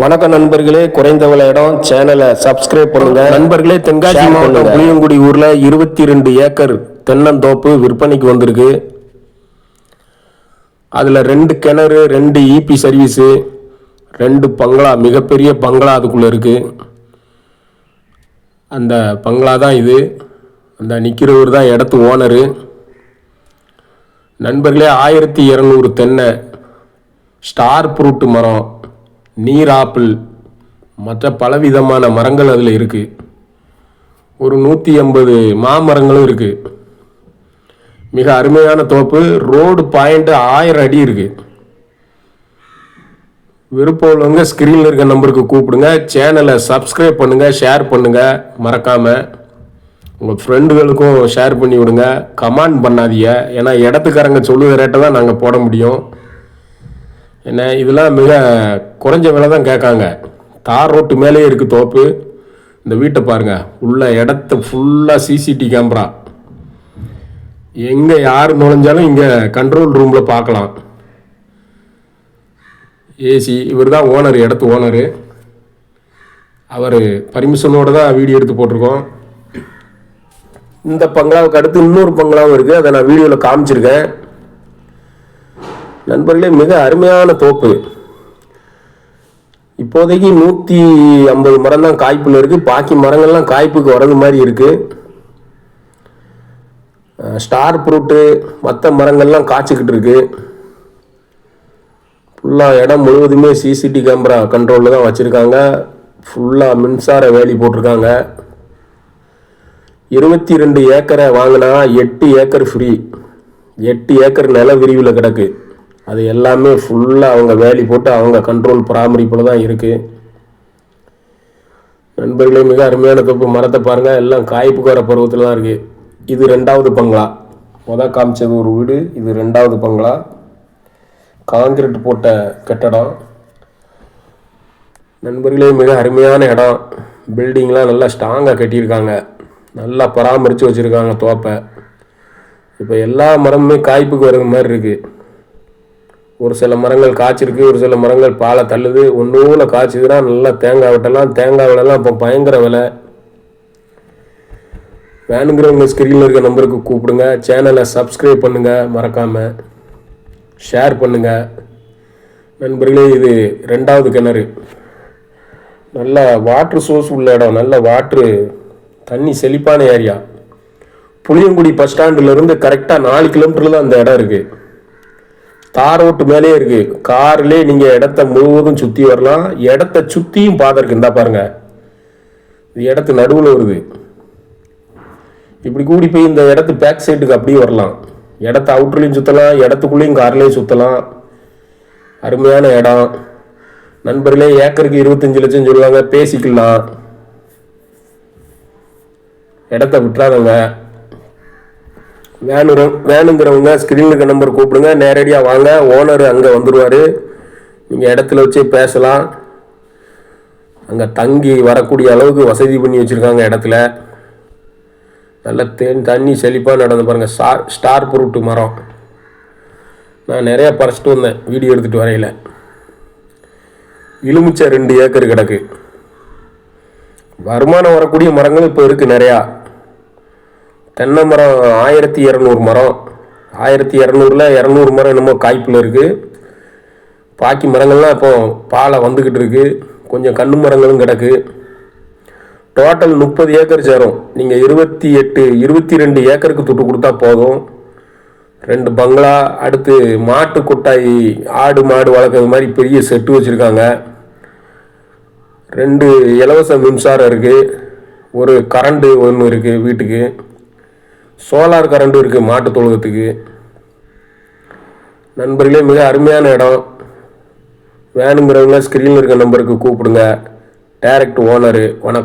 வணக்கம் நண்பர்களே குறைந்த விலை இடம். சேனலை சப்ஸ்கிரைப் பண்ணுங்க. நண்பர்களே தென்காசி மாவட்டம். புளியங்குடி ஊர்ல இருபத்தி ரெண்டு ஏக்கர் தென்னந்தோப்பு விற்பனைக்கு வந்திருக்கு. அதுல ரெண்டு கிணறு ரெண்டு இபி சர்வீஸு ரெண்டு பங்களா மிகப்பெரிய பங்களா அதுக்குள்ள இருக்கு. அந்த பங்களா தான் இது. அந்த நிற்கிறவர் தான் இடத்து ஓனரு. நண்பர்களே ஆயிரத்தி இரநூறு தென்னை ஸ்டார் ஃப்ரூட் மரம். நீர் ஆப்பிள் மற்ற பலவிதமான மரங்கள் அதில் இருக்குது ஒரு நூற்றி எண்பது மாமரங்களும் இருக்குது மிக அருமையான தோப்பு ரோடு பாயிண்ட் ஆயிரம் அடி இருக்குது விருப்பம் உள்ளவங்க ஸ்க்ரீனில் இருக்க நம்பருக்கு கூப்பிடுங்க. சேனலை சப்ஸ்கிரைப் பண்ணுங்கள் ஷேர் பண்ணுங்கள் மறக்காமல் உங்கள் ஃப்ரெண்டுகளுக்கும் ஷேர் பண்ணி விடுங்க. கமெண்ட் பண்ணாதீங்க. ஏன்னா இடத்துக்காரங்க சொல்லுகிற ரேட்டை தான் நாங்கள் போட முடியும். என்ன இதெல்லாம் மிக குறைஞ்ச விலை தான் கேட்காங்க. தார் ரோட்டு மேலேயே இருக்குது தோப்பு. இந்த வீட்டை பாருங்க உள்ள இடத்த ஃபுல்லாக சிசிடி கேமரா எங்கே யார் நுழைஞ்சாலும் இங்கே கண்ட்ரோல் ரூமில் பார்க்கலாம். ஏசி இவர் தான் ஓனர் இடத்து ஓனரு அவர் பர்மிஷனோட தான் வீடியோ எடுத்து போட்டிருக்கோம். இந்த பங்களாவுக்கு அடுத்து இன்னொரு பங்களாவும் இருக்குது அதை நான் வீடியோவில் காமிச்சிருக்கேன். நண்பர்களே மிக அருமையான தோப்பு. இப்போதைக்கு நூற்றி ஐம்பது மரம் தான் காய்ப்பில் இருக்குது பாக்கி மரங்கள்லாம் காய்ப்புக்கு வர்றது மாதிரி இருக்குது ஸ்டார் ஃப்ரூட்டு மற்ற மரங்கள்லாம் காய்ச்சிக்கிட்டு இருக்கு. ஃபுல்லாக இடம் முழுவதுமே சிசிடி கேமரா கண்ட்ரோலில் தான் வச்சுருக்காங்க. ஃபுல்லாக மின்சார வேலி போட்டிருக்காங்க. இருபத்தி ரெண்டு ஏக்கரை வாங்கினா எட்டு ஏக்கர் ஃப்ரீ. எட்டு ஏக்கர் நில விரிவில் கிடக்கு. அது எல்லாமே ஃபுல்லாக அவங்க வேலி போட்டு அவங்க கண்ட்ரோல் பராமரிப்பில் தான் இருக்குது நண்பர்களே மிக அருமையான தொப்பு. மரத்தை பாருங்கள் எல்லாம் காய்ப்புக்கு வர பருவத்தில் தான் இருக்குது இது ரெண்டாவது பங்களா. மொதல் காமிச்சது ஒரு வீடு இது ரெண்டாவது பங்களா. காங்கிரீட் போட்ட கட்டடம். நண்பர்களே மிக அருமையான இடம். பில்டிங்லாம் நல்லா ஸ்ட்ராங்காக கட்டியிருக்காங்க. நல்லா பராமரித்து வச்சுருக்காங்க தோப்பை. இப்போ எல்லா மரமுமே காய்ப்புக்கு வர மாதிரி இருக்குது ஒரு சில மரங்கள் காய்ச்சிருக்கு ஒரு சில மரங்கள் பாலை தள்ளுது. ஒன்றூல காய்ச்சிதுன்னா நல்லா தேங்காய் வெட்டலாம் தேங்காய் விலைலாம் இப்போ பயங்கர விலை. வேணுங்கிறவங்க ஸ்க்ரீனில் இருக்க நம்பருக்கு கூப்பிடுங்க. சேனலை சப்ஸ்கிரைப் பண்ணுங்கள் மறக்காமல் ஷேர் பண்ணுங்கள் நண்பர்களே இது ரெண்டாவது கிணறு. நல்ல வாட்ரு சோர்ஸ் உள்ள இடம். நல்ல வாட்ரு தண்ணி செழிப்பான ஏரியா புளியங்குடி பஸ் ஸ்டாண்டுலேருந்து கரெக்டாக நாலு கிலோமீட்டரில் தான் அந்த இடம் இருக்குது தார் ரோட்டு மேலே இருக்குது கார்லேயே நீங்கள் இடத்த முழுவதும் சுற்றி வரலாம். இடத்த சுற்றியும் பாதை இருந்தா இந்தா பாருங்க. இது இடத்து நடுவில் வருது. இப்படி கூடி போய் இந்த இடத்து பேக் சைடுக்கு அப்படியே வரலாம். இடத்த அவுட்டர்லையும் சுற்றலாம் இடத்துக்குள்ளேயும் கார்லேயும் சுற்றலாம் அருமையான இடம். நண்பர்களே ஏக்கருக்கு இருபத்தஞ்சு லட்சம் சொல்லுவாங்க. பேசிக்கலாம். இடத்த விட்டுறாதங்க. வேணுற வேணுங்கிறவங்க ஸ்க்ரீனில் இருக்க நம்பர் கூப்பிடுங்க. நேரடியாக வாங்க. ஓனர் அங்கே வந்துடுவார் நீங்கள் இடத்துல வச்சே பேசலாம். அங்கே தங்கி வரக்கூடிய அளவுக்கு வசதி பண்ணி வச்சுருக்காங்க இடத்துல. நல்ல தேன் தண்ணி செழிப்பாக நடந்து பாருங்கள் ஸ்டார் ஸ்டார் புருட்டு மரம். நான் நிறையா பறிச்சிட்டு வந்தேன். வீடியோ எடுத்துகிட்டு வரையில். எலுமிச்சை ரெண்டு ஏக்கர் கிடக்கு. வருமானம் வரக்கூடிய மரங்கள் இப்போ இருக்குது நிறையா. தென்னை மரம் ஆயிரத்தி இரநூறு மரம். ஆயிரத்தி இரநூறுல இரநூறு மரம் என்னமோ காய்ப்பில் இருக்குது பாக்கி மரங்கள்லாம் இப்போ பாலை வந்துக்கிட்டு இருக்கு. கொஞ்சம் கண்ணு மரங்களும் கிடக்கு. டோட்டல் முப்பது ஏக்கர் சேரும். நீங்கள் இருபத்தி எட்டு இருபத்தி ரெண்டு ஏக்கருக்கு துட்டு கொடுத்தா போதும். ரெண்டு பங்களா அடுத்து மாட்டு கொட்டாய் ஆடு மாடு வளர்க்குறது மாதிரி பெரிய செட்டு வச்சுருக்காங்க. ரெண்டு இலவச மின்சாரம் இருக்குது ஒரு கரண்டு ஒன்று இருக்குது வீட்டுக்கு. சோலார் கரண்ட்டும் இருக்குது மாட்டு தொழுகத்துக்கு. நண்பர்களே மிக அருமையான இடம். வேணுங்கிறவங்க ஸ்க்ரீனில் இருக்க நம்பருக்கு கூப்பிடுங்க. டேரக்ட் ஓனரு வணக்கம்.